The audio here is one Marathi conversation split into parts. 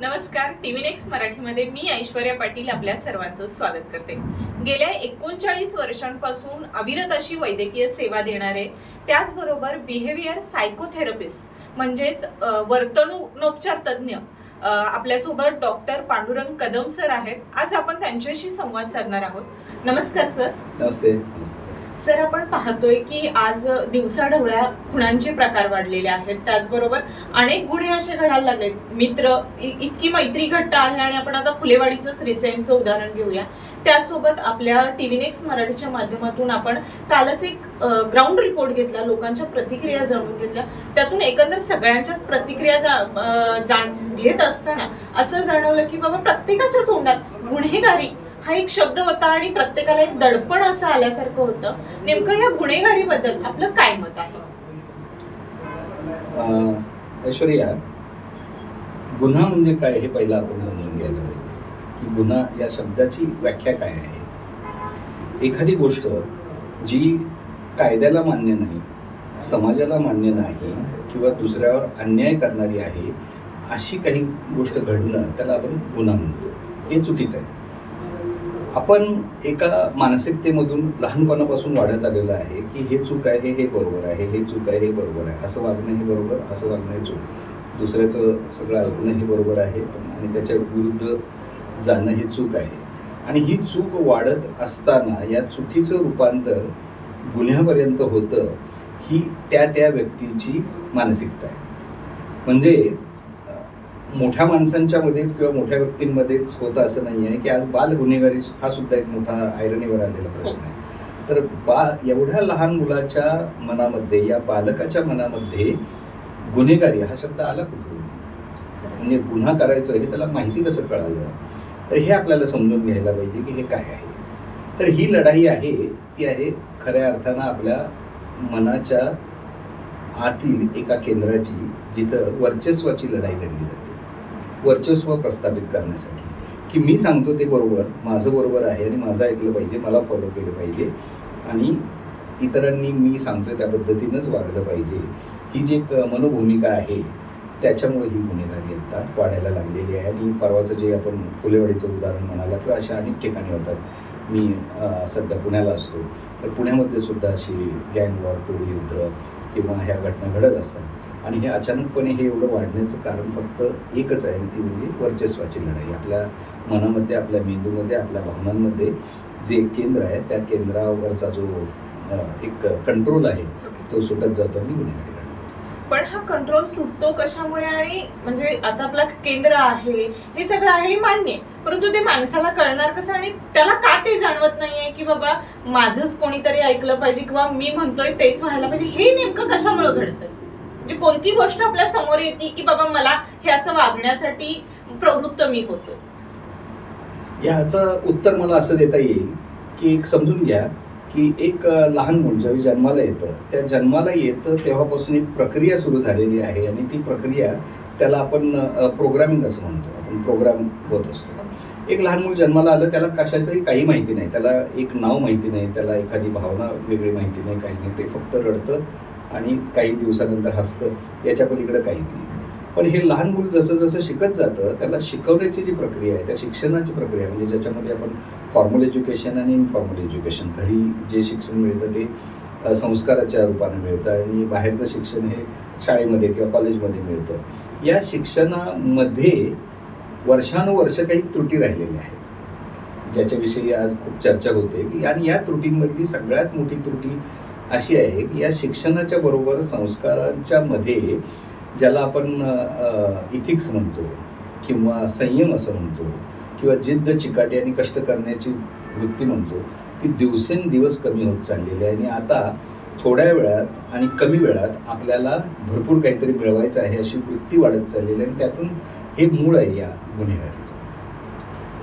नमस्कार टीव्ही नेक्स्ट मराठीमध्ये मी ऐश्वर्या पाटील आपल्या सर्वांचं स्वागत करते. गेल्या एकोणचाळीस वर्षांपासून अविरत अशी वैद्यकीय सेवा देणारे त्याचबरोबर बिहेवियर सायकोथेरपिस्ट म्हणजेच अ, वर्तणूकनोपचार तज्ज्ञ आपल्यासोबत डॉक्टर पांडुरंग कदम सर आहेत. आज आपण त्यांच्याशी संवाद साधणार आहोत. नमस्कार सर. नमस्ते. सर आपण पाहतोय की आज दिवसाढवळ्या खुणांचे प्रकार वाढलेले आहेत. त्याचबरोबर अनेक गुन्हे असे घडायला लागलेत. मित्र इतकी मैत्री घट्ट आहे आणि आपण आता फुलेवाडीचंच रिसेंटचं उदाहरण घेऊया. त्यासोबत आपल्या टीव्ही नेक्स्ट मराठीच्या माध्यमातून आपण कालच एक ग्राउंड रिपोर्ट घेतला लोकांच्या प्रतिक्रिया जाणून घेतल्या. त्यातून एकंदर सगळ्यांच्याच प्रतिक्रिया जा- जाण घेत असताना असं जाणवलं की बाबा प्रत्येकाच्या तोंडात गुन्हेगारी हा एक शब्द होता आणि प्रत्येकाला एक दडपण असं आल्यासारखं होतं. नेमकं या गुन्हेगारीबद्दल आपलं काय मत आहे? ऐश्वर्या गुन्हा म्हणजे काय हे पहिलं आपण समजून घ्यायला की गुन्हा या शब्दाची व्याख्या काय आहे? एखादी गोष्ट जी कायद्याला मान्य नाही समाजाला मान्य नाही किंवा दुसऱ्यावर अन्याय करणारी आहे अशी काही गोष्ट घडणं त्याला आपण गुन्हा म्हणतो. हे चुकीचं आहे. आपण एका मानसिकतेमधून लहानपणापासून वाढत आलेलं आहे की हे चूक आहे हे बरोबर आहे हे चूक आहे हे बरोबर आहे. असं वागणं हे बरोबर असं वागणं हे चूक. दुसऱ्याचं सगळं ऐकणं हे बरोबर आहे आणि त्याच्या विरुद्ध जाणं ही चूक आहे. आणि ही चूक वाढत असताना या चुकीचं रूपांतर गुन्ह्यापर्यंत होतं ही त्या त्या व्यक्तीची मानसिकता आहे. म्हणजे मोठ्या माणसांच्या मध्येच किंवा मोठ्या व्यक्तींमध्येच होतं असं नाही आहे की आज बाल गुन्हेगारी हा सुद्धा एक मोठा आयरणीवर आलेला प्रश्न आहे. तर बा एवढ्या लहान मुलाच्या मनामध्ये या बालकाच्या मनामध्ये गुन्हेगारी हा शब्द आला कुठून? म्हणजे गुन्हा करायचं हे त्याला माहिती कसं कळालं? तर हे आपल्याला समजून घ्यायला पाहिजे की हे काय आहे. तर ही लढाई आहे ती आहे खऱ्या अर्थानं आपल्या मनाच्या आतील एका केंद्राची जिथं वर्चस्वाची लढाई लढली जाते. वर्चस्व प्रस्थापित करण्यासाठी. की मी सांगतो ते बरोबर माझं बरोबर आहे आणि माझं ऐकलं पाहिजे मला फॉलो केलं पाहिजे आणि इतरांनी मी सांगतोय त्या पद्धतीनंच वागलं पाहिजे. ही जी एक मनोभूमिका आहे त्याच्यामुळे ही गुन्हेगारी आता वाढायला लागलेली आहे. आणि परवाचं जे आपण फुलेवाडीचं उदाहरण म्हणाला किंवा अशा अनेक ठिकाणी होतात. मी सध्या पुण्याला असतो. तर पुण्यामध्ये सुद्धा अशी गँग वॉर टोळी युद्ध किंवा ह्या घटना घडत असतात. आणि हे अचानकपणे हे एवढं वाढण्याचं कारण फक्त एकच आहे आणि ती म्हणजे वर्चस्वाची लढाई. आपल्या मनामध्ये आपल्या मेंदूमध्ये आपल्या भावनांमध्ये जे केंद्र आहे त्या केंद्रावरचा जो एक कंट्रोल आहे तो सुटत जातो आणि गुन्हेगारी पण हा कंट्रोल सुटतो कशामुळे आणि म्हणजे आता आपला केंद्र आहे हे सगळं आहे हे मान्य परंतु ते माणसाला कळणार कसं आणि त्याला का ते जाणवत नाहीये की बाबा माझंच कोणीतरी ऐकलं पाहिजे किंवा मी म्हणतोय तेच व्हायला पाहिजे? हे नेमकं कशामुळे घडतं म्हणजे कोणती गोष्ट आपल्यासमोर येते की बाबा मला हे असं वागण्यासाठी प्रवृत्त मी होतो याचं उत्तर मला असं देता येईल की एक समजून घ्या. की एक लहान मूल ज्यावेळी जन्माला येतं त्या जन्माला येतं तेव्हापासून एक प्रक्रिया सुरू झालेली आहे आणि ती प्रक्रिया त्याला आपण प्रोग्रामिंग असं म्हणतो. आपण प्रोग्राम होत असतो. एक लहान मूल जन्माला आलं त्याला कशाचंही काही माहिती नाही. त्याला एक नाव माहिती नाही. त्याला एखादी भावना वेगळी माहिती नाही काही नाही. ते फक्त रडतं आणि काही दिवसानंतर हसतं. याच्या पलीकडे काही नाही. पण हे लहान मूल जसं जसं शिकत जातं त्याला शिकवण्याची जी प्रक्रिया आहे त्या शिक्षणाची प्रक्रिया म्हणजे ज्याच्यामध्ये आपण फॉर्मल एज्युकेशन आणि इनफॉर्मल एज्युकेशन घरी जे शिक्षण मिळतं ते संस्काराच्या रूपाने मिळतं आणि बाहेरचं शिक्षण हे शाळेमध्ये किंवा कॉलेजमध्ये मिळतं. या शिक्षणामध्ये वर्षानुवर्ष काही त्रुटी राहिलेल्या आहेत. ज्याच्याविषयी आज खूप चर्चा होते. की आणि या त्रुटींमधली सगळ्यात मोठी त्रुटी अशी आहे की या शिक्षणाच्या बरोबर संस्कारांच्या मध्ये ज्याला आपण इथिक्स म्हणतो किंवा संयम असं म्हणतो किंवा जिद्द चिकाटी आणि कष्ट करण्याची वृत्ती म्हणतो ती दिवसेंदिवस कमी होत चाललेली आहे. आणि आता थोड्या वेळात आणि कमी वेळात आपल्याला भरपूर काहीतरी मिळवायचं आहे अशी वृत्ती वाढत चाललेली आहे. आणि त्यातून हे मूळ आहे या गुन्हेगारीचं.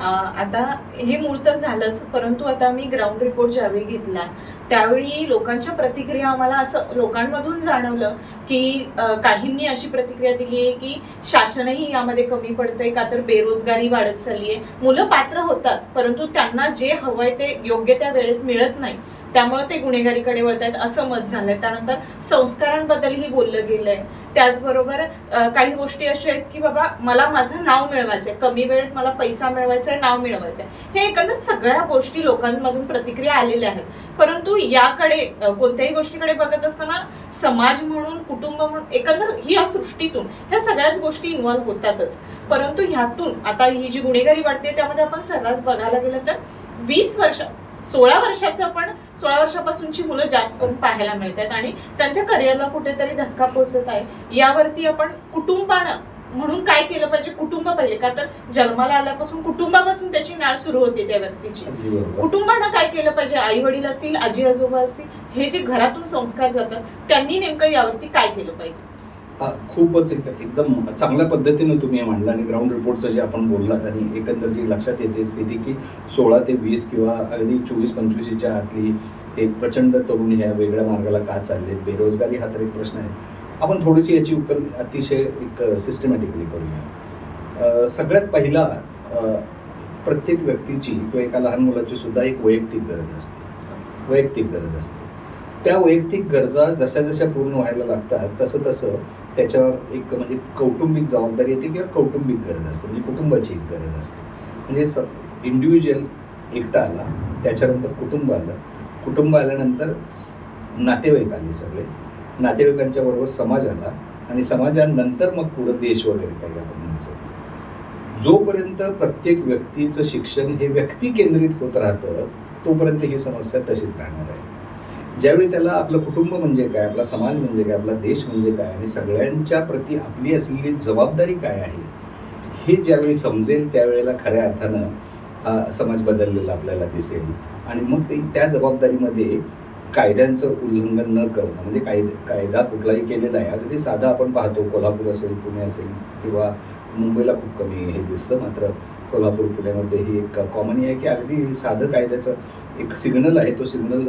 आता हे मूळ तर झालंच परंतु आता मी ग्राउंड रिपोर्ट ज्यावेळी घेतला त्यावेळी लोकांच्या प्रतिक्रिया आम्हाला असं लोकांमधून जाणवलं की काहींनी अशी प्रतिक्रिया दिली आहे की शासनही यामध्ये कमी पडतंय का तर बेरोजगारी वाढत चालली आहे. मुलं पात्र होतात परंतु त्यांना जे हवंय ते योग्य त्या वेळेत मिळत नाही. त्यामुळे ते गुन्हेगारीकडे वळत असं मत झालंय. त्यानंतर संस्कारांबद्दलही बोललं गेलंय. त्याचबरोबर काही गोष्टी अशा आहेत की बाबा मला माझं नाव मिळवायचंय. कमी वेळेत मला पैसा मिळवायचा नाव मिळवायचंय. हे एकंदर सगळ्या गोष्टी लोकांमधून प्रतिक्रिया आलेल्या आहेत. परंतु याकडे कोणत्याही गोष्टीकडे बघत असताना समाज म्हणून कुटुंब म्हणून एकंदर ही या सृष्टीतून ह्या सगळ्याच गोष्टी इन्व्हॉल्व्ह होतातच. परंतु ह्यातून आता ही जी गुन्हेगारी वाढते त्यामध्ये आपण सर्रास बघायला गेलं तर वीस वर्ष सोळा वर्षाचं पण सोळा वर्षापासूनची मुलं जास्त करून पाहायला मिळतात आणि त्यांच्या करिअरला कुठेतरी धक्का पोहोचत आहे. यावरती आपण कुटुंबानं म्हणून काय केलं पाहिजे? कुटुंब पहिले का तर जन्माला आल्यापासून कुटुंबापासून त्याची नाळ सुरू होते त्या व्यक्तीची. कुटुंबानं काय केलं पाहिजे? आई वडील असतील आजी आजोबा असतील हे जे घरातून संस्कार जातात त्यांनी नेमकं यावरती काय केलं पाहिजे? हा खूपच एक एकदम चांगल्या पद्धतीनं तुम्ही हे आणि ग्राउंड रिपोर्टचं जे आपण बोललात आणि एकंदर जी लक्षात येते स्थिती की सोळा ते वीस किंवा अगदी चोवीस पंचवीसच्या आतली एक प्रचंड तरुण ह्या वेगळ्या मार्गाला का चालले बेरोजगारी हा तर एक प्रश्न आहे. आपण थोडीशी याची उकल अतिशय एक सिस्टमॅटिकली करूया. सगळ्यात पहिला प्रत्येक व्यक्तीची किंवा एका लहान मुलाची सुद्धा एक वैयक्तिक गरज असते. वैयक्तिक गरज असते. त्या वैयक्तिक गरजा जशा जशा पूर्ण व्हायला लागतात तसं तसं त्याच्यावर एक म्हणजे कौटुंबिक जबाबदारी येते किंवा कौटुंबिक गरज असते म्हणजे कुटुंबाची एक गरज असते. म्हणजे स इंडिव्हिज्युअल एकटा आला त्याच्यानंतर कुटुंब आलं. कुटुंब आल्यानंतर स- नातेवाईक आले सगळे. नातेवाईकांच्या बरोबर समाज आला आणि समाजानंतर मग पुढं देश वगैरे काही आपण म्हणतो. जोपर्यंत प्रत्येक व्यक्तीचं शिक्षण हे व्यक्ती केंद्रित होत राहतं तोपर्यंत ही समस्या तशीच राहणार आहे. ज्यावेळी त्याला आपलं कुटुंब म्हणजे काय आपला समाज म्हणजे काय आपला देश म्हणजे काय आणि सगळ्यांच्या प्रती आपली असलेली जबाबदारी काय आहे हे ज्यावेळी समजेल त्यावेळेला खऱ्या अर्थानं हा समाज बदललेला आपल्याला दिसेल. आणि मग ते त्या जबाबदारीमध्ये कायद्यांचं उल्लंघन न करणं म्हणजे कायद कायदा कुठलाही केलेला आहे अगदी साधा आपण पाहतो कोल्हापूर असेल पुणे असेल किंवा मुंबईला खूप कमी हे दिसतं मात्र कोल्हापूर पुण्यामध्ये ही एक कॉमन आहे की अगदी साधं कायद्याचं एक सिग्नल आहे तो सिग्नल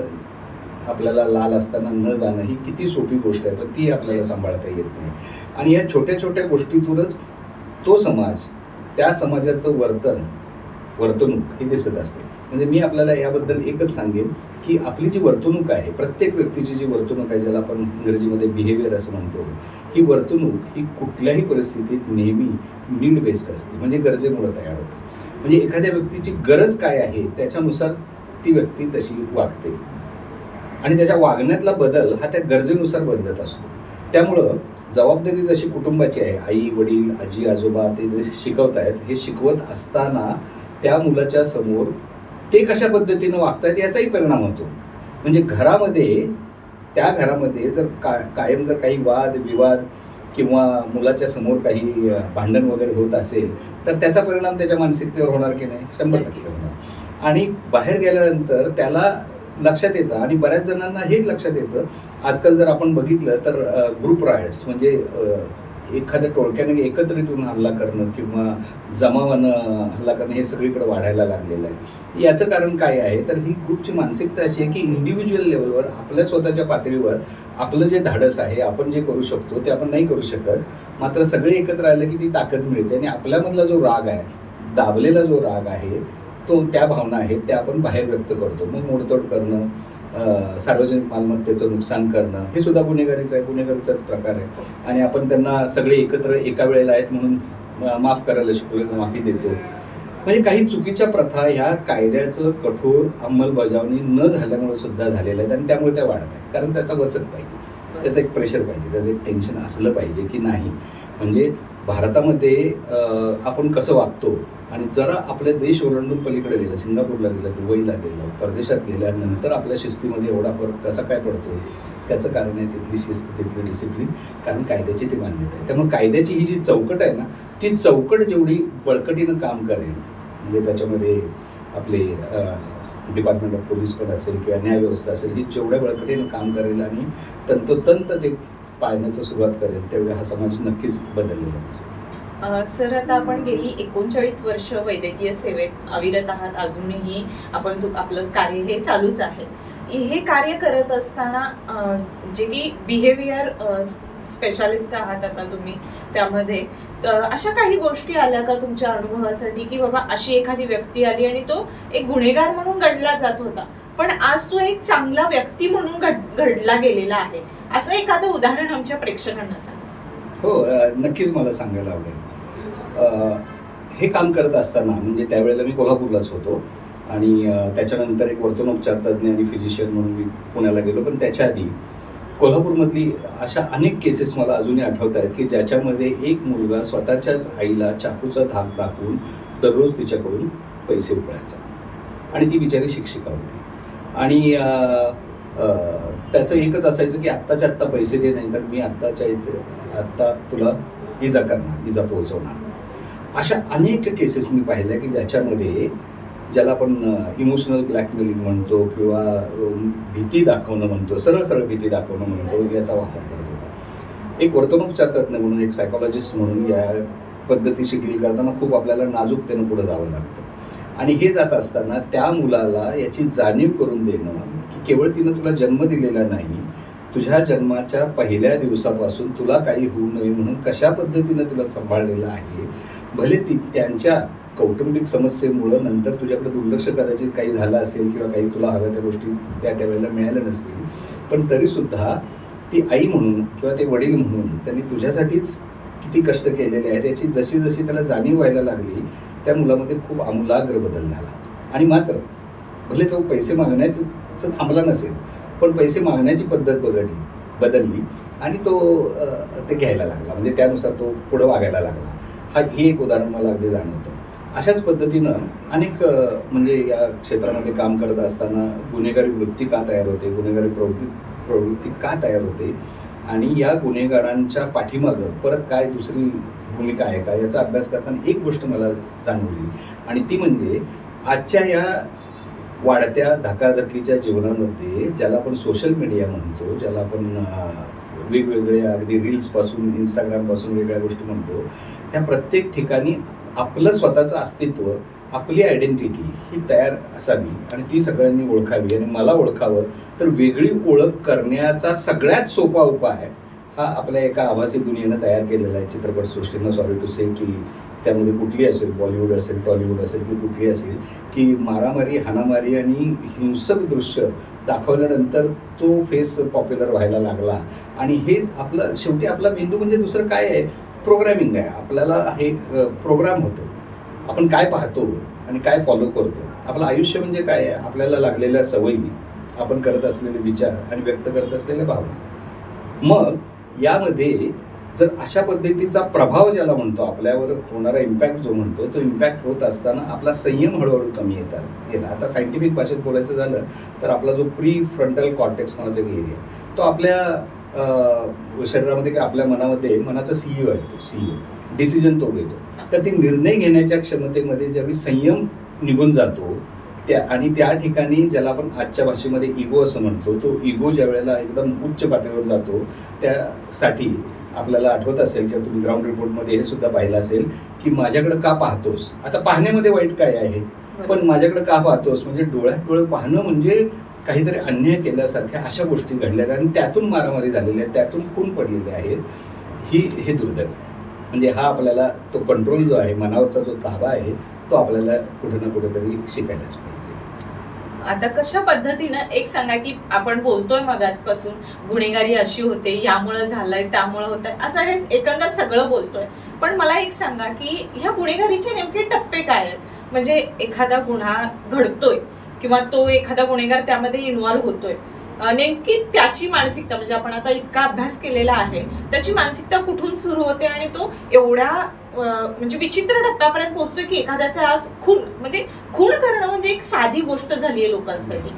आपल्याला लाल असताना न जाणं ही किती सोपी गोष्ट आहे पण ती आपल्याला सांभाळता येत नाही. आणि या छोट्या छोट्या गोष्टीतूनच तो समाज त्या समाजाचं वर्तन वर्तणूक ही दिसत असते. म्हणजे मी आपल्याला याबद्दल एकच सांगेन की आपली जी वर्तणूक आहे प्रत्येक व्यक्तीची जी वर्तणूक आहे ज्याला आपण इंग्रजीमध्ये बिहेवियर असं म्हणतो ही वर्तणूक ही कुठल्याही परिस्थितीत नेहमी नीड बेस्ड असते म्हणजे गरजेमुळे तयार होते. म्हणजे एखाद्या व्यक्तीची गरज काय आहे त्याच्यानुसार ती व्यक्ती तशी वागते. आणि त्याच्या वागण्यातला बदल हा त्या गरजेनुसार बदलत असतो. त्यामुळं जबाबदारी जशी कुटुंबाची आहे आई वडील आजी आजोबा ते जे शिकवत आहेत हे शिकवत असताना त्या मुलाच्या समोर ते कशा पद्धतीनं वागतायत याचाही परिणाम होतो. म्हणजे घरामध्ये त्या घरामध्ये जर का कायम जर काही वाद विवाद किंवा मुलाच्या समोर काही भांडण वगैरे होत असेल तर त्याचा परिणाम त्याच्या मानसिकतेवर होणार की नाही? शंभर टक्के. होणार. आणि बाहेर गेल्यानंतर त्याला लक्षात येतं आणि बऱ्याच जणांना हे लक्षात येतं. आजकाल जर आपण बघितलं तर ग्रुप रायट्स म्हणजे एखाद्या टोळक्याने एकत्रित होऊन हल्ला करणं किंवा जमावानं हल्ला करणं हे सगळीकडे वाढायला लागलेलं आहे. याचं कारण काय आहे? तर ही ग्रुपची मानसिकता अशी आहे की इंडिव्हिज्युअल लेवलवर आपल्या स्वतःच्या पातळीवर आपलं जे धाडस आहे आपण जे करू शकतो ते आपण नाही करू शकत. मात्र सगळे एकत्र आलं की ती ताकद मिळते आणि आपल्यामधला जो राग आहे दाबलेला जो राग आहे तो त्या भावना आहेत त्या आपण बाहेर व्यक्त करतो. मग मोडतोड करणं सार्वजनिक मालमत्तेचं नुकसान करणं हे सुद्धा गुन्हेगारीचं आहे. गुन्हेगारीचाच प्रकार आहे. आणि आपण त्यांना सगळे एकत्र एका वेळेला आहेत म्हणून माफ करायला शिकलो माफी देतो. म्हणजे काही चुकीच्या प्रथा ह्या कायद्याचं कठोर अंमलबजावणी न झाल्यामुळे सुद्धा झालेल्या आहेत आणि त्यामुळे त्या वाढत आहेत. कारण त्याचा वचक पाहिजे. त्याचं एक प्रेशर पाहिजे. त्याचं एक टेन्शन असलं पाहिजे की नाही. म्हणजे भारतामध्ये आपण कसं वागतो? आणि जरा आपल्या देश ओलांडून पलीकडे गेलं सिंगापूरला गेलं दुबईला गेलं परदेशात गेल्यानंतर आपल्या शिस्तीमध्ये एवढा फरक कसा काय पडतो त्याचं कारण आहे तिथली शिस्त तिथली डिसिप्लिन कारण कायद्याची ती मान्यता आहे. त्यामुळे कायद्याची ही जी चौकट आहे ना ती चौकट जेवढी बळकटीनं काम करेल म्हणजे त्याच्यामध्ये आपले डिपार्टमेंट ऑफ पोलीस पण असेल किंवा न्यायव्यवस्था असेल ही जेवढ्या बळकटीनं काम करेल आणि तंतोतंत ते पाळण्याचं सुरुवात करेल त्यावेळी हा समाज नक्कीच बदललेला असेल सर आता आपण गेली एकोणचाळीस वर्ष वैद्यकीय सेवेत अविरत आहात. अजूनही आपण आपलं कार्य हे चालूच आहे. हे कार्य करत असताना जे की बिहेवियर स्पेशालिस्ट आहात आता तुम्ही त्यामध्ये अशा काही गोष्टी आल्या का तुमच्या अनुभवासाठी? की बाबा अशी एखादी व्यक्ती आली आणि तो एक गुन्हेगार म्हणून घडला जात होता. पण आज तो एक चांगला व्यक्ती म्हणून घड- घडला गेलेला आहे. असं एखादं उदाहरण आमच्या प्रेक्षकांना सांग. हो नक्कीच मला सांगायला आवडेल. हे काम करत असताना म्हणजे त्यावेळेला मी कोल्हापूरलाच होतो. आणि त्याच्यानंतर एक वर्तनोपचार तज्ज्ञ आणि फिजिशियन म्हणून मी पुण्याला गेलो. पण त्याच्या आधी कोल्हापूरमधली अशा अनेक केसेस मला अजूनही आठवत आहेत की ज्याच्यामध्ये एक मुलगा स्वतःच्याच आईला चाकूचा धाक दाखवून दररोज तिच्याकडून पैसे उकळायचा. आणि ती बिचारी शिक्षिका होती. आणि त्याचं एकच असायचं की आत्ताच्या आत्ता पैसे दे नाही तर मी आत्ताच्या इथे आत्ता तुला इजा करणार इजा पोहोचवणार. अशा अनेक केसेस मी पाहिल्या की ज्याच्यामध्ये ज्याला आपण इमोशनल ब्लॅकमेलिंग म्हणतो किंवा भीती दाखवणं म्हणतो सरळ सरळ भीती दाखवणं म्हणतो याचा वापर करत होता. एक वर्तणूकचार तज्ज्ञ म्हणून एक सायकोलॉजिस्ट म्हणून या पद्धतीशी डील करताना खूप आपल्याला नाजूकतेनं पुढे जावं लागतं. आणि हे जात असताना त्या मुलाला याची जाणीव करून देणं की केवळ तिनं तुला जन्म दिलेला नाही तुझ्या जन्माच्या पहिल्या दिवसापासून तुला काही होऊ नये म्हणून कशा पद्धतीनं तुला सांभाळलेलं आहे भले ती त्यांच्या कौटुंबिक समस्येमुळं नंतर तुझ्याकडे दुर्लक्ष कदाचित काही झालं असेल किंवा काही तुला हव्या त्या गोष्टी त्या त्यावेळेला मिळाल्या नसतील पण तरीसुद्धा ती आई म्हणून किंवा ते वडील म्हणून त्यांनी तुझ्यासाठीच किती कष्ट केलेले आहेत याची जशी जशी त्याला जाणीव व्हायला लागली त्या मुलामध्ये खूप आमूलाग्र बदल झाला. आणि मात्र भले तो पैसे मागण्याचं थांबला नसेल पण पैसे मागण्याची पद्धत बघडली बदलली आणि तो ते घ्यायला लागला. म्हणजे त्यानुसार तो पुढं वागायला लागला. हा हे एक उदाहरण मला अगदी जाणवतं. अशाच पद्धतीनं अनेक म्हणजे या क्षेत्रामध्ये काम करत असताना गुन्हेगारी वृत्ती का तयार होते? गुन्हेगारी प्रवृत्ती प्रवृत्ती का तयार होते? आणि या गुन्हेगारांच्या पाठीमागं परत काय दुसरी भूमिका आहे का? याचा अभ्यास करताना एक गोष्ट मला जाणवली. आणि ती म्हणजे आजच्या या वाढत्या धकाधकीच्या जीवनामध्ये ज्याला आपण सोशल मीडिया म्हणतो ज्याला आपण वेगवेगळ्या अगदी रील्सपासून इंस्टाग्रामपासून वेगळ्या गोष्टी म्हणतो. ह्या प्रत्येक ठिकाणी आपलं स्वतःचं अस्तित्व आपली आयडेंटिटी ही तयार असावी आणि ती सगळ्यांनी ओळखावी आणि मला ओळखावं. तर वेगळी ओळख करण्याचा सगळ्यात सोपा उपाय हा आपल्या एका आभासी दुनियेनं तयार केलेला आहे. चित्रपटसृष्टीनं सॉरी टू से की त्यामध्ये कुठली असेल बॉलिवूड असेल टॉलिवूड असेल की कुठली असेल की मारामारी हाणामारी आणि हिंसक दृश्य दाखवल्यानंतर तो फेस पॉप्युलर व्हायला लागला. आणि हेच आपलं शेवटी आपला मेंदू म्हणजे दुसरं काय आहे? प्रोग्रॅमिंग आहे. आपल्याला हे प्रोग्राम होतं. आपण काय पाहतो आणि काय फॉलो करतो? आपलं आयुष्य म्हणजे काय आहे? आपल्याला लागलेल्या सवयी आपण करत असलेले विचार आणि व्यक्त करत असलेल्या भावना. मग यामध्ये जर अशा पद्धतीचा प्रभाव ज्याला म्हणतो आपल्यावर होणारा इम्पॅक्ट जो म्हणतो तो इम्पॅक्ट होत असताना आपला संयम हळूहळू कमी येतात गेला. आता सायंटिफिक भाषेत बोलायचं झालं तर आपला जो प्री फ्रंटल कॉर्टेक्स नावाचा एक एरिया तो आपल्या शरीरामध्ये किंवा आपल्या मनामध्ये मनाचा सीईओ आहे तो सीईओ डिसिजन तो घेतो तर ते निर्णय घेण्याच्या क्षमतेमध्ये ज्यावेळी संयम निघून जातो त्या आणि त्या ठिकाणी ज्याला आपण आजच्या भाषेमध्ये इगो असं म्हणतो तो इगो ज्या वेळेला एकदम उच्च पातळीवर जातो त्यासाठी आपल्याला आठवत असेल किंवा तुम्ही ग्राउंड रिपोर्टमध्ये हे सुद्धा पाहिलं असेल की माझ्याकडे का पाहतोस? आता पाहण्यामध्ये वाईट काय आहे? पण माझ्याकडे का पाहतोस? म्हणजे डोळ्यात डोळे पाहणं म्हणजे काहीतरी अन्याय केल्यासारख्या अशा गोष्टी घडलेल्या आणि त्यातून मारामारी झालेल्या आहेत त्यातून खून पडलेले आहेत. ही हे दुर्दैव आहे. म्हणजे हा आपल्याला तो कंट्रोल जो आहे मनावरचा जो ताबा आहे तो आपल्याला कुठे ना कुठेतरी शिकायलाच पाहिजे. आता कशा पद्धतीनं एक सांगा की आपण बोलतोय मगाचपासून गुन्हेगारी अशी होते यामुळं झालंय त्यामुळं होत आहे असं हे एकंदर सगळं बोलतोय. पण मला एक सांगा की ह्या गुन्हेगारीचे नेमके टप्पे काय आहेत? म्हणजे एखादा गुन्हा घडतोय किंवा तो एखादा गुन्हेगार त्यामध्ये इन्व्हॉल्व्ह होतोय. नेमकी त्याची मानसिकता म्हणजे आपण आता इतका अभ्यास केलेला आहे त्याची मानसिकता कुठून सुरू होते आणि तो एवढ्या म्हणजे विचित्र टप्प्यापर्यंत पोहोचतोय की एखाद्याचा आज खून म्हणजे खून करणं म्हणजे एक साधी गोष्ट झाली आहे लोकांसाठी.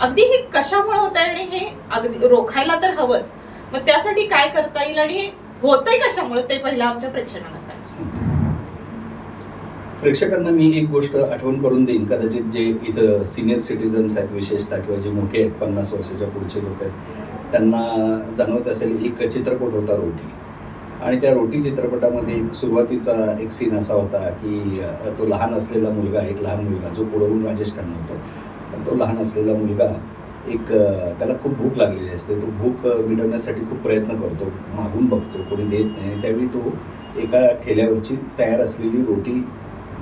अगदी हे कशामुळे होत आहे आणि हे अगदी रोखायला तर हवंच. मग त्यासाठी काय करता येईल आणि होतंय कशामुळे ते पहिलं आमच्या प्रेक्षकांना सांग. प्रेक्षकांना मी एक गोष्ट आठवण करून देईन. कदाचित जे इथं सिनियर सिटीजन्स आहेत विशेषतः किंवा जे मोठे आहेत पन्नास वर्षाच्या पुढचे लोक आहेत त्यांना जाणवत असेल एक चित्रपट होता रोटी. आणि त्या रोटी चित्रपटामध्ये एक सुरुवातीचा एक सीन असा होता की तो लहान असलेला मुलगा एक लहान मुलगा जो पुढवून राजेश खन्ना होतो. पण तो लहान असलेला मुलगा एक त्याला खूप भूक लागलेली असते. तो भूक मिटवण्यासाठी खूप प्रयत्न करतो. मागून बघतो कोणी देत नाही. आणि त्यावेळी तो एका ठेल्यावरची तयार असलेली रोटी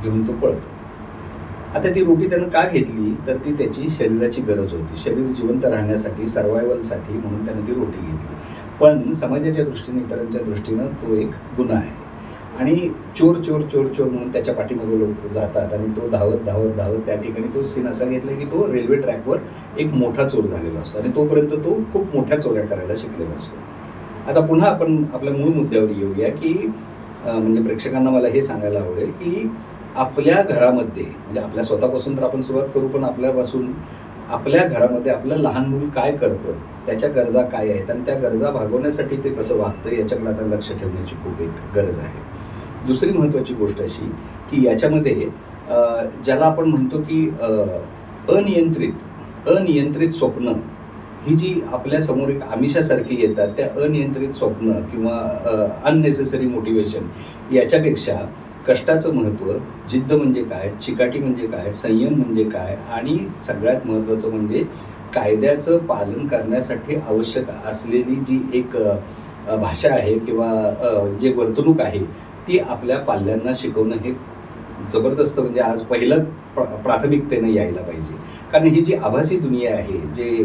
घेऊन तो पळतो. आता ती रोटी त्यानं का घेतली? तर ती त्याची शरीराची गरज होती. शरीर जिवंत राहण्यासाठी सर्वायवलसाठी म्हणून त्यानं ती रोटी घेतली. पण समाजाच्या दृष्टीने इतरांच्या दृष्टीनं तो एक गुन्हा आहे. आणि चोर चोर चोर चोर म्हणून त्याच्या पाठीमागे लोक जातात आणि तो धावत धावत धावत त्या ठिकाणी तो सीन असा घेतला की तो रेल्वे ट्रॅकवर एक मोठा चोर झालेला असतो. आणि तोपर्यंत तो खूप मोठ्या चोऱ्या करायला शिकलेला असतो. आता पुन्हा आपण आपल्या मूळ मुद्द्यावर येऊया की म्हणजे प्रेक्षकांना मला हे सांगायला आवडेल की आपल्या घरामध्ये म्हणजे आपल्या स्वतःपासून तर आपण सुरुवात करू पण आपल्यापासून आपल्या घरामध्ये आपलं लहान मूल काय करतं त्याच्या गरजा काय आहेत आणि त्या गरजा भागवण्यासाठी ते कसं वागतं याच्याकडे आता लक्ष ठेवण्याची खूप एक गरज आहे. दुसरी महत्त्वाची गोष्ट अशी की याच्यामध्ये ज्याला आपण म्हणतो की अनियंत्रित अनियंत्रित स्वप्न ही जी आपल्यासमोर एक आमिषासारखी येतात त्या अनियंत्रित स्वप्न किंवा अननेसेसरी मोटिवेशन याच्यापेक्षा कष्टाचं महत्त्व जिद्द म्हणजे काय चिकाटी म्हणजे काय संयम म्हणजे काय आणि सगळ्यात महत्त्वाचं म्हणजे कायद्याचं पालन करण्यासाठी आवश्यक असलेली जी एक भाषा आहे किंवा जे वर्तणूक आहे ती आपल्या पाल्यांना शिकवणं हे जबरदस्त म्हणजे आज पहिलं प्र प्राथमिकतेनं यायला पाहिजे. कारण ही जी आभासी दुनिया आहे जे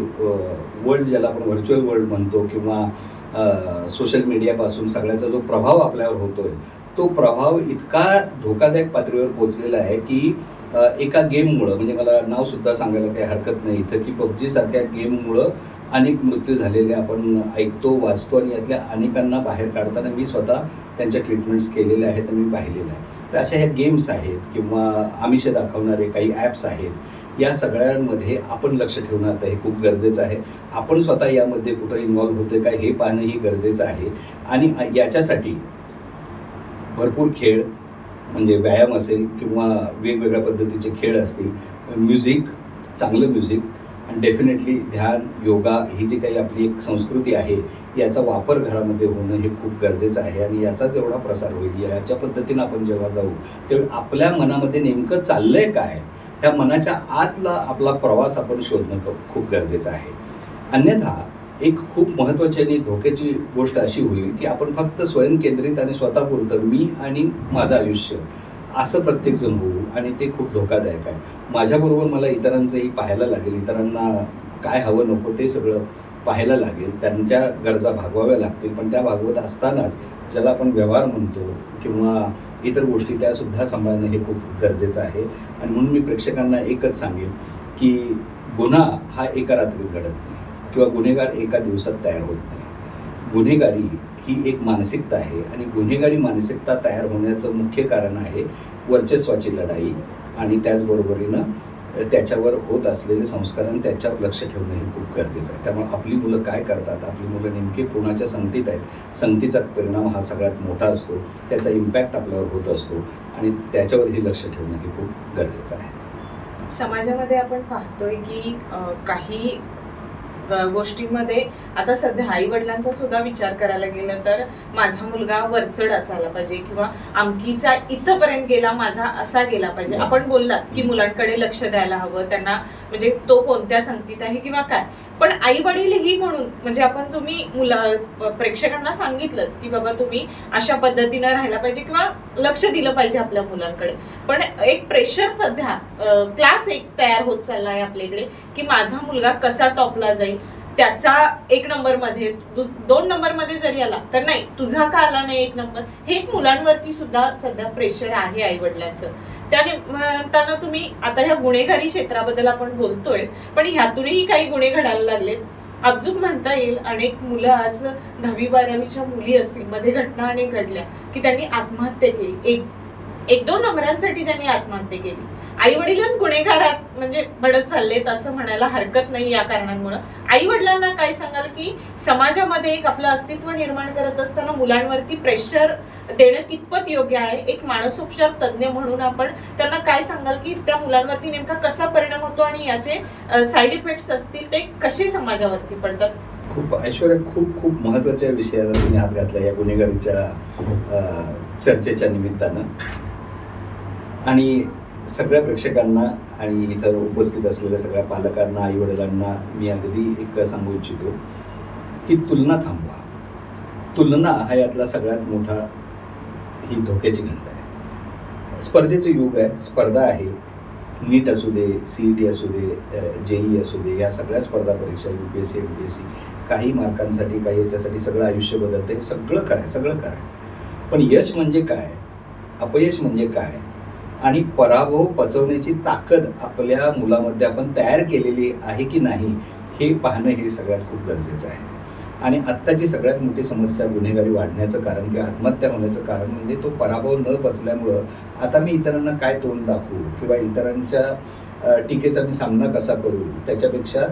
वर्ल्ड ज्याला आपण व्हर्च्युअल वर्ल्ड म्हणतो किंवा सोशल मीडियापासून सगळ्याचा जो प्रभाव आपल्यावर होतो आहे तो प्रभाव इतका धोकादायक पातळीवर पोहोचलेला आहे की एका गेममुळं म्हणजे मला नाव सुद्धा सांगायला काही हरकत नाही इथं की पबजीसारख्या गेममुळं अनेक मृत्यू झालेले आपण ऐकतो वाचतो आणि यातल्या अनेकांना बाहेर काढताना मी स्वतः त्यांच्या ट्रीटमेंट्स केलेल्या आहेत आणि मी पाहिलेलं आहे. तर अशा ह्या गेम्स आहेत किंवा आमिष दाखवणारे काही ॲप्स आहेत या सगळ्यांमध्ये आपण लक्ष ठेवणं आता हे खूप गरजेचं आहे. आपण स्वतः यामध्ये कुठं इन्व्हॉल्व्ह होतोय काय हे पाहणंही गरजेचं आहे. आणि याच्यासाठी भरपूर खेळ म्हणजे व्यायाम असेल किंवा वेगवेगळ्या पद्धतीचे खेळ असतील म्युझिक चांगलं म्युझिक आणि डेफिनेटली ध्यान योगा ही जी काही आपली एक संस्कृती आहे याचा वापर घरामध्ये होणं हे खूप गरजेचं आहे आणि याचा जेवढा प्रसार होईल याच्या पद्धतीनं आपण जेव्हा जाऊ तेव्हा आपल्या मनामध्ये नेमकं चाललंय काय? ह्या मनाच्या आतला आपला प्रवास आपण शोधणं खूप गरजेचं आहे. अन्यथा एक खूप महत्त्वाची आणि धोक्याची गोष्ट अशी होईल की आपण फक्त स्वयंकेंद्रित आणि स्वतःपुरतं मी आणि माझं आयुष्य असं प्रत्येकजण होऊ आणि ते खूप धोकादायक आहे. माझ्याबरोबर मला इतरांचंही पाहायला लागेल इतरांना काय हवं नको ते सगळं पाहायला लागेल. त्यांच्या गरजा भागवाव्या लागतील पण त्या भागवत असतानाच ज्याला आपण व्यवहार म्हणतो किंवा इतर गोष्टी त्यासुद्धा सांभाळणं हे खूप गरजेचं आहे. आणि म्हणून मी प्रेक्षकांना एकच सांगेन की गुन्हा हा एका रात्रीत घडत नाही. किंवा गुन्हेगार एका दिवसात तयार होत नाही. गुन्हेगारी ही एक मानसिकता आहे आणि गुन्हेगारी मानसिकता तयार होण्याचं मुख्य कारण आहे वर्चस्वाची लढाई आणि त्याचबरोबरीनं त्याच्यावर होत असलेले संस्कार आणि त्याच्यावर लक्ष ठेवणं हे खूप गरजेचं आहे. त्यामुळे आपली मुलं काय करतात आपली मुलं नेमकी कोणाच्या संगतीत आहेत संगतीचा परिणाम हा सगळ्यात मोठा असतो त्याचा इम्पॅक्ट आपल्यावर होत असतो आणि त्याच्यावरही लक्ष ठेवणं हे खूप गरजेचं आहे. समाजामध्ये आपण पाहतोय की काही गोष्टींमध्ये. आता सध्या आई वडिलांचा सुद्धा विचार करायला गेलं तर माझा मुलगा वरचढ असायला पाहिजे किंवा आमकीचा इथपर्यंत गेला माझा असा गेला पाहिजे. आपण बोललात की मुलांकडे लक्ष द्यायला हवं त्यांना म्हणजे तो कोणत्या संगतीत आहे किंवा काय. पण आई वडीलही म्हणून म्हणजे आपण तुम्ही मुला प्रेक्षकांना सांगितलंच की बाबा तुम्ही अशा पद्धतीनं राहायला पाहिजे किंवा लक्ष दिलं पाहिजे आपल्या मुलांकडे. पण एक प्रेशर सध्या क्लास एक तयार होत चालला आहे आपल्याकडे की माझा मुलगा कसा टॉपला जाईल त्याचा एक नंबरमध्ये दोन नंबरमध्ये जरी आला तर नाही तुझा का आला नाही एक नंबर हे एक मुलांवरती सुद्धा सध्या प्रेशर आहे आई वडिलांचं त्याने म्हणताना तुम्ही आता ह्या गुन्हेगारी क्षेत्राबद्दल आपण बोलतोय पण ह्यातूनही काही गुन्हे घडायला लागलेत. अजून म्हणता येईल अनेक मुलं आज दहावी बारावीच्या मुली असतील. मध्ये घटना अनेक घडल्या की त्यांनी आत्महत्या केली. एक एक दोन नंबरांसाठी त्यांनी आत्महत्या केली. आई वडीलच गुन्हेगारात म्हणजे बडत चाललेत असं म्हणायला हरकत नाही या कारणांमुळे. आई वडिलांना काय सांगाल की समाजामध्ये एक आपलं अस्तित्व निर्माण करत असताना मुलांवरती प्रेशर देणं कितपत योग्य आहे? एक मानसोपचार तज्ज्ञ म्हणून आपण त्यांना काय सांगाल की त्या मुलांवरती नेमका कसा परिणाम होतो आणि याचे साईड इफेक्ट्स असतील ते कसे समाजावरती पडतात? खूप ऐश्वर्या खूप खूप महत्त्वाच्या विषयाला तुम्ही हात घातला या गुन्हेगारीच्या चर्चेच्या निमित्तानं. आणि सगळ्या प्रेक्षकांना आणि इथं उपस्थित असलेल्या सगळ्या पालकांना आईवडिलांना मी अगदी एक सांगू इच्छितो की तुलना थांबवा. तुलना हा यातला सगळ्यात मोठा ही धोक्याची घंट आहे. स्पर्धेचं युग आहे स्पर्धा आहे. नीट असू दे सी ई टी असू दे जेई असू दे या सगळ्या स्पर्धा परीक्षा U P S C M P S C काही मार्कांसाठी काही याच्यासाठी सगळं आयुष्य बदलतं सगळं कराय सगळं कराय पण यश म्हणजे काय? अपयश म्हणजे काय? आणि पराभव पचवण्याची ताकद आपल्या मुलामध्ये आपण तयार केलेली आहे की नाही हे पाहणं हे सगळ्यात खूप गरजेचं आहे. आणि आत्ताची सगळ्यात मोठी समस्या गुन्हेगारी वाढण्याचं कारण किंवा आत्महत्या होण्याचं कारण म्हणजे तो पराभव न पचल्यामुळं आता मी इतरांना काय तोंड दाखवू किंवा इतरांच्या टीकेचा मी सामना कसा करू त्याच्यापेक्षा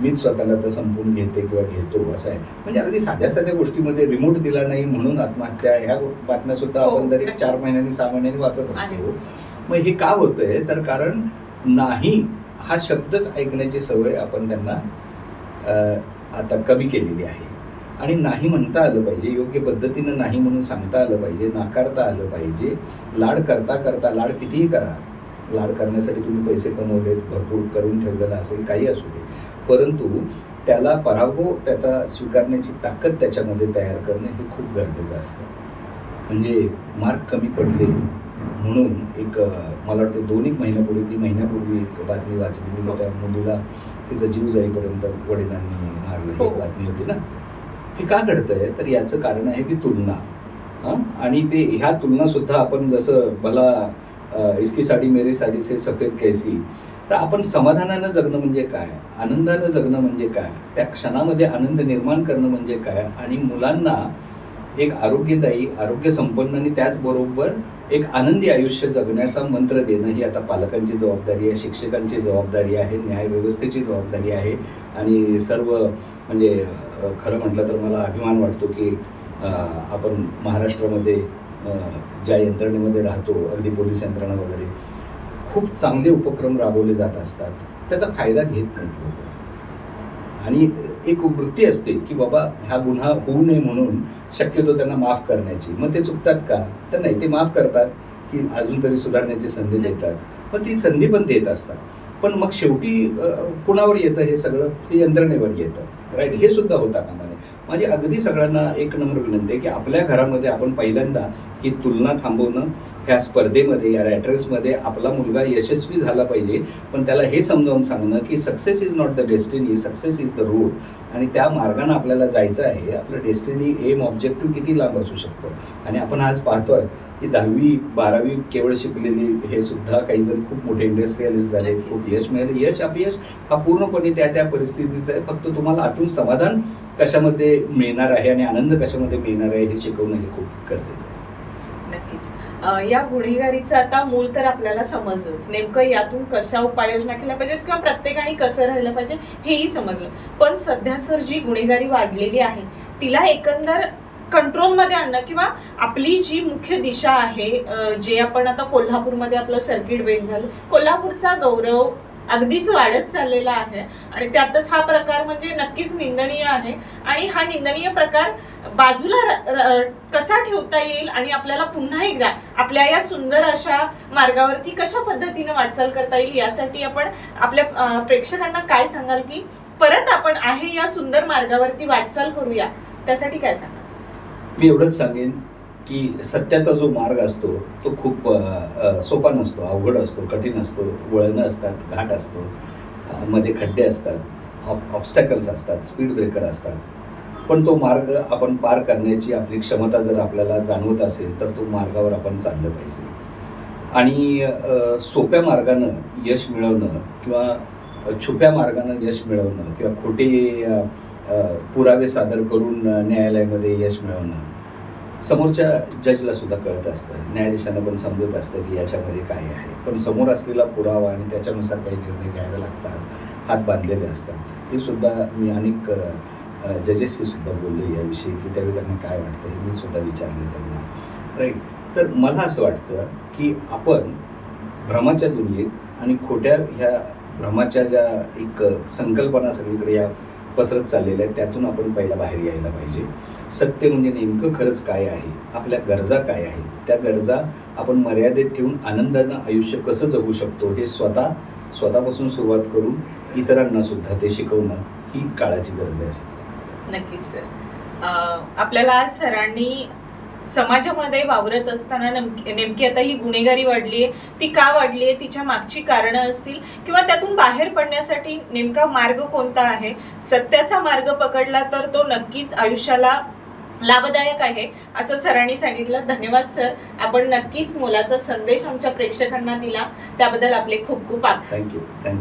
मीच स्वतःला तर संपवून घेते किंवा घेतो असं आहे. म्हणजे अगदी साध्या साध्या गोष्टीमध्ये रिमोट दिला नाही म्हणून आत्महत्या ह्या बातम्या सुद्धा हो, आपण एक नक्कीच. चार महिन्यांनी सहा महिन्यांनी वाचत आहे. असतो मग हे का होतंय? तर कारण नाही हा शब्दच ऐकण्याची सवय आपण त्यांना आता कमी केलेली आहे. आणि नाही म्हणता आलं पाहिजे योग्य पद्धतीनं नाही म्हणून सांगता आलं पाहिजे नाकारता आलं पाहिजे लाड करता करता लाड कितीही करा. लाड करण्यासाठी तुम्ही पैसे कमवलेत भरपूर करून ठेवलेला असेल काही असू दे. परंतु त्याला पराभव त्याचा स्वीकारण्याची ताकद त्याच्यामध्ये तयार करणं हे खूप गरजेचं असतं. म्हणजे मार्क कमी पडले म्हणून एक मला वाटतं दोन एक महिन्यापूर्वी की महिन्यापूर्वी एक बातमी वाचली मी त्या मुलीला तिचा जीव जाईपर्यंत वडिलांनी मारलं ही हो. बातमी होती ना. हे का घडतंय? तर याचं कारण आहे की तुलना. हां? आणि ते ह्या तुलना सुद्धा आपण जसं मला इसकी साडी मेरी साडी से सफेद कैसी तर आपण समाधानानं जगणं म्हणजे काय? आनंदानं जगणं म्हणजे काय? त्या क्षणामध्ये आनंद निर्माण करणं म्हणजे काय? आणि मुलांना एक आरोग्यदायी आरोग्य संपन्न आणि त्याचबरोबर एक आनंदी आयुष्य जगण्याचा मंत्र देणं ही आता पालकांची जबाबदारी आहे शिक्षकांची जबाबदारी आहे न्यायव्यवस्थेची जबाबदारी आहे. आणि सर्व म्हणजे खरं म्हटलं तर मला अभिमान वाटतो की आपण महाराष्ट्रामध्ये ज्या यंत्रणेमध्ये राहतो अगदी पोलीस यंत्रणा वगैरे खूप चांगले उपक्रम राबवले जात असतात. त्याचा फायदा घेत नाहीत लोक. आणि एक वृत्ती असते की बाबा हा गुन्हा होऊ नये म्हणून शक्यतो त्यांना माफ करण्याची. मग ते चुकतात का? तर नाही ते माफ करतात की अजून तरी सुधारण्याची संधी देतात. मग ती संधी पण देत असतात. पण मग शेवटी कुणावर येतं हे सगळं? हे यंत्रणेवर येतं. राईट हे सुद्धा होता कामा नये. माझी अगदी सगळ्यांना एक नम्र विनंती आहे की आपल्या घरामध्ये आपण पहिल्यांदा ही तुलना थांबवणं ह्या स्पर्धेमध्ये या रॅटरेसमध्ये आपला मुलगा यशस्वी झाला पाहिजे. पण त्याला हे समजावून सांगणं की success is not the destiny success is the road आणि त्या मार्गाने आपल्याला जायचं आहे आपलं डेस्टिनी एम ऑब्जेक्टिव्ह किती लांब असू शकतं? आणि आपण आज पाहतोय की दहावी बारावी केवळ शिकलेली हे सुद्धा काही जण खूप मोठे इंडस्ट्रियलिस्ट झालेत खूप यश मिळाले. यश अपयश हा पूर्णपणे त्या त्या परिस्थितीचं आहे. फक्त तुम्हाला आतून समाधान कशामध्ये मिळणार आहे आणि आनंद कशामध्ये मिळणार आहे हे शिकवणं हे खूप गरजेचं आहे. नक्कीच. या गुन्हेगारीचं आता मूळ तर आपल्याला समजच नेमकं यातून कशा उपाययोजना केल्या पाहिजेत किंवा प्रत्येकाने कसं राहिलं पाहिजे हेही समजलं. पण सध्या सर जी गुन्हेगारी वाढलेली आहे तिला एकंदर कंट्रोलमध्ये आणणं किंवा आपली जी मुख्य दिशा आहे जे आपण आता कोल्हापूरमध्ये आपलं सर्किट बेंच झालं कोल्हापूरचा गौरव अगदीच वाढत चाललेला आहे. आणि त्यातच हा प्रकार म्हणजे नक्कीच निंदनीय आहे. आणि हा निंदनीय प्रकार बाजूला कसा ठेवता येईल आणि आपल्याला पुन्हा एकदा आपल्या या सुंदर अशा मार्गावरती कशा पद्धतीने वाटचाल करता येईल यासाठी आपण आपल्या प्रेक्षकांना काय सांगाल की परत आपण आहे या सुंदर मार्गावरती वाटचाल करूया. त्यासाठी काय सांगाल? मी एवढंच सांगेन. की सत्याचा जो मार्ग असतो तो खूप सोपा नसतो अवघड असतो कठीण असतो वळणं असतात घाट असतो मध्ये खड्डे असतात ऑब्स्टॅकल्स असतात स्पीड ब्रेकर असतात. पण तो मार्ग आपण पार करण्याची आपली क्षमता जर आपल्याला जाणवत असेल तर तो मार्गावर आपण चाललं पाहिजे. आणि सोप्या मार्गानं यश मिळवणं किंवा छुप्या मार्गानं यश मिळवणं किंवा खोटे पुरावे सादर करून न्यायालयामध्ये यश मिळवणं समोरच्या जजला सुद्धा कळत असतं. न्यायाधीशांना पण समजत असतं की याच्यामध्ये काय आहे. पण समोर असलेला पुरावा आणि त्याच्यानुसार काही निर्णय घ्यावे लागतात हात बांधलेले असतात. हे सुद्धा मी अनेक जजेसशी सुद्धा बोलले याविषयी की त्यावेळी त्यांना काय वाटतं हे मी सुद्धा विचारले त्यांना. राईट तर मला असं वाटतं की आपण भ्रमाच्या दुनियेत आणि खोट्या ह्या भ्रमाच्या ज्या एक संकल्पना सगळीकडे या पसरत चाललेल्या आहेत त्यातून आपण पहिला बाहेर यायला पाहिजे. सत्य म्हणजे नेमकं खरंच काय आहे? आपल्या गरजा काय आहेत? त्या गरजा आपण मर्यादेत ठेवून आनंदानं आयुष्य कसं जगू शकतो हे स्वतः स्वतःपासून सुरुवात करून इतरांना सुद्धा ते शिकवणं ही काळाची गरज आहे. नक्कीच सर. आपल्याला आज सरांनी समाजामध्ये वावरत असताना नेमकी नेमकी आता ही गुन्हेगारी वाढली आहे ती का वाढली आहे तिच्या मागची कारणं असतील किंवा त्यातून बाहेर पडण्यासाठी नेमका मार्ग कोणता आहे? सत्याचा मार्ग पकडला तर तो नक्कीच आयुष्याला लाभदायक आहे असं सरांनी सांगितलं. धन्यवाद सर. आपण नक्कीच मोलाचा संदेश आमच्या प्रेक्षकांना दिला. त्याबद्दल आपले खूप खूप आभार. थँक्यू